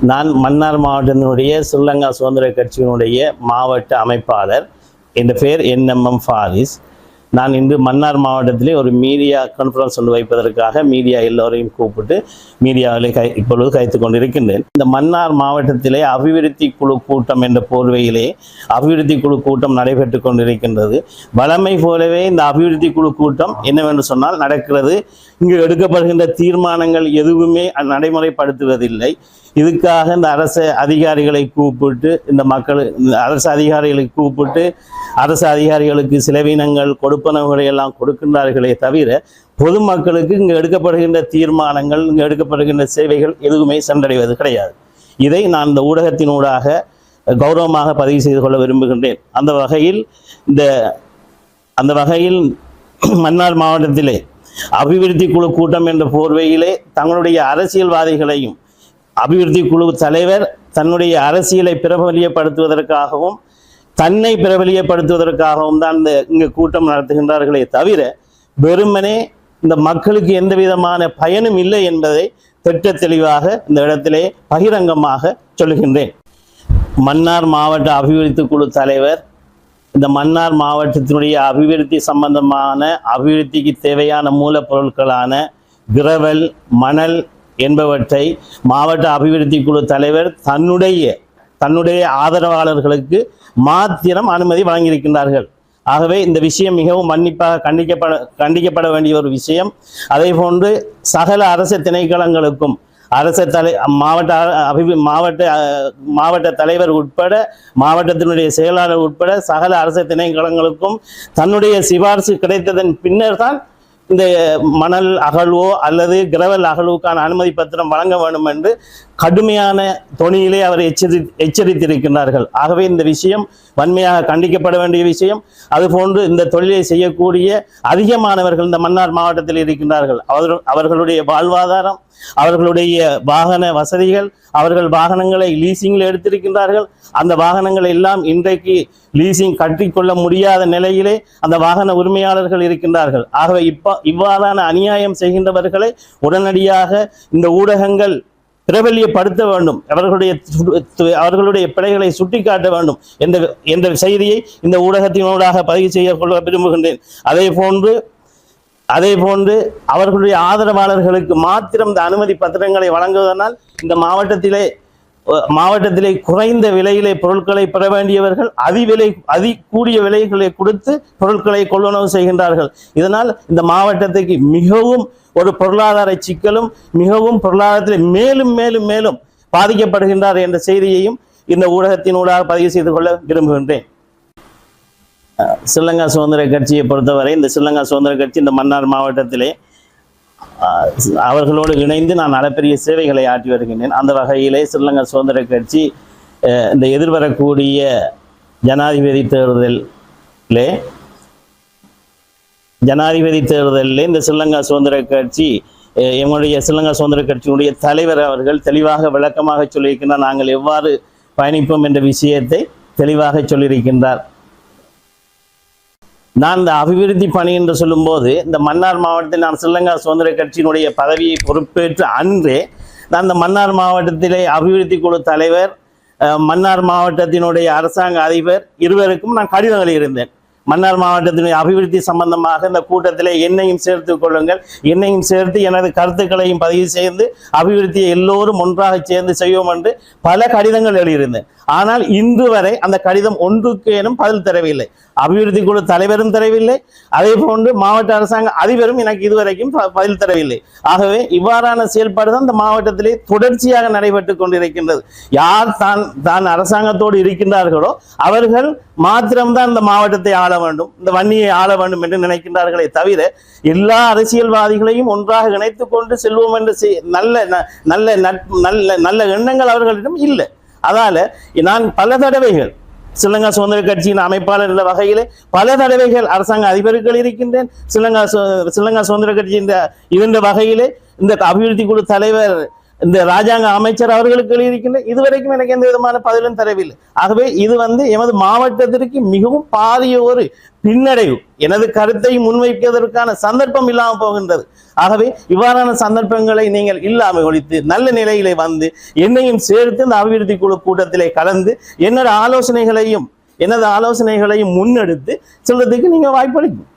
நான் மன்னார் மாவட்டத்தினுடைய ஸ்ரீலங்கா சுதந்திர கட்சியினுடைய மாவட்ட அமைப்பாளர். N M M Faris. நான் இன்று மன்னார் மாவட்டத்திலே ஒரு மீடியா கான்ஃபரன்ஸ் ஒன்று வைப்பதற்காக மீடியா எல்லோரையும் கூப்பிட்டு மீடியாவிலே கை இப்பொழுது கைத்து கொண்டிருக்கின்றேன். இந்த மன்னார் மாவட்டத்திலே அபிவிருத்தி குழு கூட்டம் என்ற போர்வையிலே அபிவிருத்தி குழு கூட்டம் நடைபெற்று கொண்டிருக்கின்றது. வழமை போலவே இந்த அபிவிருத்தி குழு கூட்டம் என்னவென்று சொன்னால் நடக்கிறது. இங்கு எடுக்கப்படுகின்ற தீர்மானங்கள் எதுவுமே நடைமுறைப்படுத்துவதில்லை. இதுக்காக இந்த அரசு அதிகாரிகளை கூப்பிட்டு இந்த மக்கள் இந்த அரசு அதிகாரிகளை கூப்பிட்டு அரசு அதிகாரிகளுக்கு செலவினங்கள் கொடுப்பனவுகளை எல்லாம் கொடுக்கின்றார்களே தவிர பொதுமக்களுக்கு இங்கு எடுக்கப்படுகின்ற தீர்மானங்கள் இங்கு எடுக்கப்படுகின்ற சேவைகள் எதுவுமே சென்றடைவது கிடையாது. இதை நான் இந்த ஊடகத்தினூடாக கௌரவமாக பதிவு செய்து கொள்ள விரும்புகின்றேன். அந்த வகையில் இந்த அந்த வகையில் மன்னார் மாவட்டத்திலே அபிவிருத்தி குழு கூட்டம் என்ற போர்வையிலே தங்களுடைய அரசியல்வாதிகளையும் அபிவிருத்தி குழு தலைவர் தன்னுடைய அரசியலை பிரபலியப்படுத்துவதற்காகவும் தன்னை பிரபலியப்படுத்துவதற்காகவும் தான் இந்த இங்கே கூட்டம் நடத்துகின்றார்களே தவிர வெறுமனே இந்த மக்களுக்கு எந்த விதமான பயனும் இல்லை என்பதை திட்ட தெளிவாக இந்த இடத்திலே பகிரங்கமாக சொல்லுகின்றேன். மன்னார் மாவட்ட அபிவிருத்தி குழு தலைவர் இந்த மன்னார் மாவட்டத்தினுடைய அபிவிருத்தி சம்பந்தமான அபிவிருத்திக்கு தேவையான மூலப்பொருட்களான கிரவல் மணல் என்பவற்றை மாவட்ட அபிவிருத்தி குழு தலைவர் தன்னுடைய தன்னுடைய ஆதரவாளர்களுக்கு மாத்திரம் அனுமதி வழங்கியிருக்கின்றார்கள். ஆகவே இந்த விஷயம் மிகவும் மன்னிப்பாக கண்டிக்கப்பட கண்டிக்கப்பட வேண்டிய ஒரு விஷயம். அதே போன்று சகல அரசு திணைக்களங்களுக்கும் அரசு தலை மாவட்ட அபிவி மாவட்ட மாவட்ட தலைவர் உட்பட மாவட்டத்தினுடைய செயலாளர் உட்பட சகல அரசு திணைக்களங்களுக்கும் தன்னுடைய சிபாரிசு கிடைத்ததன் பின்னர் தான் இந்த மணல் அகழ்வோ அல்லது கிரவல் அகழ்வுக்கான அனுமதி பத்திரம் வழங்க வேண்டும் என்று கடுமையான தொனியிலே அவர் எச்சரி எச்சரித்திருக்கின்றார்கள். ஆகவே இந்த விஷயம் வன்மையாக கண்டிக்கப்பட வேண்டிய விஷயம். அதுபோன்று இந்த தொழிலை செய்யக்கூடிய அதிகமானவர்கள் இந்த மன்னார் மாவட்டத்தில் இருக்கின்றார்கள். அவர் அவர்களுடைய வாழ்வாதாரம் அவர்களுடைய வாகன வசதிகள் அவர்கள் வாகனங்களை லீசிங்கில் எடுத்திருக்கின்றார்கள். அந்த வாகனங்கள் எல்லாம் இன்றைக்கு லீசிங் கட்டிக்கொள்ள முடியாத நிலையிலே அந்த வாகன உரிமையாளர்கள் இருக்கின்றார்கள். ஆகவே இப்ப இவ்வாறான அநியாயம் செய்கின்றவர்களை உடனடியாக இந்த ஊடகங்கள் பிரபல்யப்படுத்த வேண்டும். அவர்களுடைய அவர்களுடைய பிழைகளை சுட்டிக்காட்ட வேண்டும். என்ற என்ற செய்தியை இந்த ஊடகத்தினூடாக பதிவு செய்ய கொள்ள விரும்புகின்றேன். அதே போன்று அதே போன்று அவர்களுடைய ஆதரவாளர்களுக்கு மாத்திரம் இந்த அனுமதி பத்திரங்களை வழங்குவதனால் இந்த மாவட்டத்திலே மாவட்டத்திலே குறைந்த விலையிலே பொருட்களை பெற வேண்டியவர்கள் அதிவிலை அதி கூடிய விலைகளை கொடுத்து பொருட்களை கொள்வனவு செய்கின்றார்கள். இதனால் இந்த மாவட்டத்துக்கு மிகவும் ஒரு பொருளாதார சிக்கலும் மிகவும் பொருளாதாரத்தில் மேலும் மேலும் மேலும் பாதிக்கப்படுகின்றார் என்ற செய்தியையும் இந்த ஊடகத்தினூடாக பதிவு செய்து கொள்ள விரும்புகின்றேன். ஸ்ரீலங்கா சுதந்திர கட்சியை பொறுத்தவரை இந்த ஸ்ரீலங்கா சுதந்திர கட்சி இந்த மன்னார் மாவட்டத்திலே அவர்களோடு இணைந்து நான் அளப்பெரிய சேவைகளை ஆற்றி வருகின்றேன். அந்த வகையிலே ஸ்ரீலங்கா சுதந்திர கட்சி இந்த எதிர்வரக்கூடிய ஜனாதிபதி தேர்தலிலே ஜனாதிபதி தேர்தலில் இந்த ஸ்ரீலங்கா சுதந்திர கட்சி எங்களுடைய ஸ்ரீலங்கா சுதந்திர கட்சியினுடைய தலைவர் அவர்கள் தெளிவாக விளக்கமாக சொல்லியிருக்கின்றார். நாங்கள் எவ்வாறு பயணிப்போம் என்ற விஷயத்தை தெளிவாக சொல்லியிருக்கின்றார். நான் இந்த அபிவிருத்தி பணி என்று சொல்லும்போது இந்த மன்னார் மாவட்டத்தில் நான் ஸ்ரீலங்கா சுதந்திர கட்சியினுடைய பதவியை பொறுப்பேற்று அன்றே நான் இந்த மன்னார் மாவட்டத்திலே அபிவிருத்தி குழு தலைவர் மன்னார் மாவட்டத்தினுடைய அரசாங்க அதிபர் இருவருக்கும் நான் கடிதம் எழுதியிருந்தேன். மன்னார் மாவட்டத்தினுடைய அபிவிருத்தி சம்பந்தமாக இந்த கூட்டத்திலே என்னையும் சேர்த்து கொள்ளுங்கள். என்னையும் சேர்த்து எனது கருத்துக்களையும் பதிவு செய்து அபிவிருத்தியை எல்லோரும் ஒன்றாக சேர்ந்து செய்வோம் என்று பல கடிதங்கள் எழுதியிருந்தேன். ஆனால் இன்று வரை அந்த கடிதம் ஒன்றுக்கேனும் பதில் தரவில்லை. அபிவிருத்தி குழு தலைவரும் தரவில்லை. அதே போன்று மாவட்ட அரசாங்க அதிபரும் எனக்கு இதுவரைக்கும் ப- பதில் தரவில்லை. ஆகவே இவ்வாறான செயல்பாடு தான் இந்த மாவட்டத்திலே தொடர்ச்சியாக நடைபெற்று கொண்டிருக்கின்றது. யார் தான் தான் அரசாங்கத்தோடு இருக்கின்றார்களோ அவர்கள் மாத்திரம்தான் இந்த மாவட்டத்தை ஆள வேண்டும் இந்த வன்னியை ஆள வேண்டும் என்று நினைக்கின்றார்களே தவிர எல்லா அரசியல்வாதிகளையும் ஒன்றாக இணைத்து கொண்டு செல்வோம் என்று நல்ல ந- நல்ல நல்ல நல்ல எண்ணங்கள் அவர்களிடம் இல்லை. அதால நான் பல தடவைகள் ஸ்ரீலங்கா சுதந்திர கட்சியின் அமைப்பாளர் என்ற வகையிலே பல தடவைகள் அரசாங்க அதிபர்கள் இருக்கின்றேன். ஸ்ரீலங்கா சு- ஸ்ரீலங்கா சுதந்திர கட்சியின் இந்த- இருந்த வகையிலே இந்த அபிவிருத்தி குழு தலைவர் இந்த ராஜாங்க அமைச்சர் அவர்களுக்கு எழுதியிருக்கின்ற இதுவரைக்கும் எனக்கு எந்த விதமான பதிலும் தரவில்லை. ஆகவே இது வந்து எமது மாவட்டத்திற்கு மிகவும் பாரிய ஒரு பின்னடைவு. எனது கருத்தை முன்வைப்பதற்கான சந்தர்ப்பம் இல்லாமல் போகின்றது. ஆகவே இவ்வாறான சந்தர்ப்பங்களை நீங்கள் இல்லாமல் ஒழித்து நல்ல நிலையிலே வந்து என்னையும் சேர்த்து இந்த அபிவிருத்தி குழு கூட்டத்திலே கலந்து என்னோட ஆலோசனைகளையும் எனது ஆலோசனைகளையும் முன்னெடுத்து சொல்றதுக்கு நீங்கள் வாய்ப்பளிக்கும்.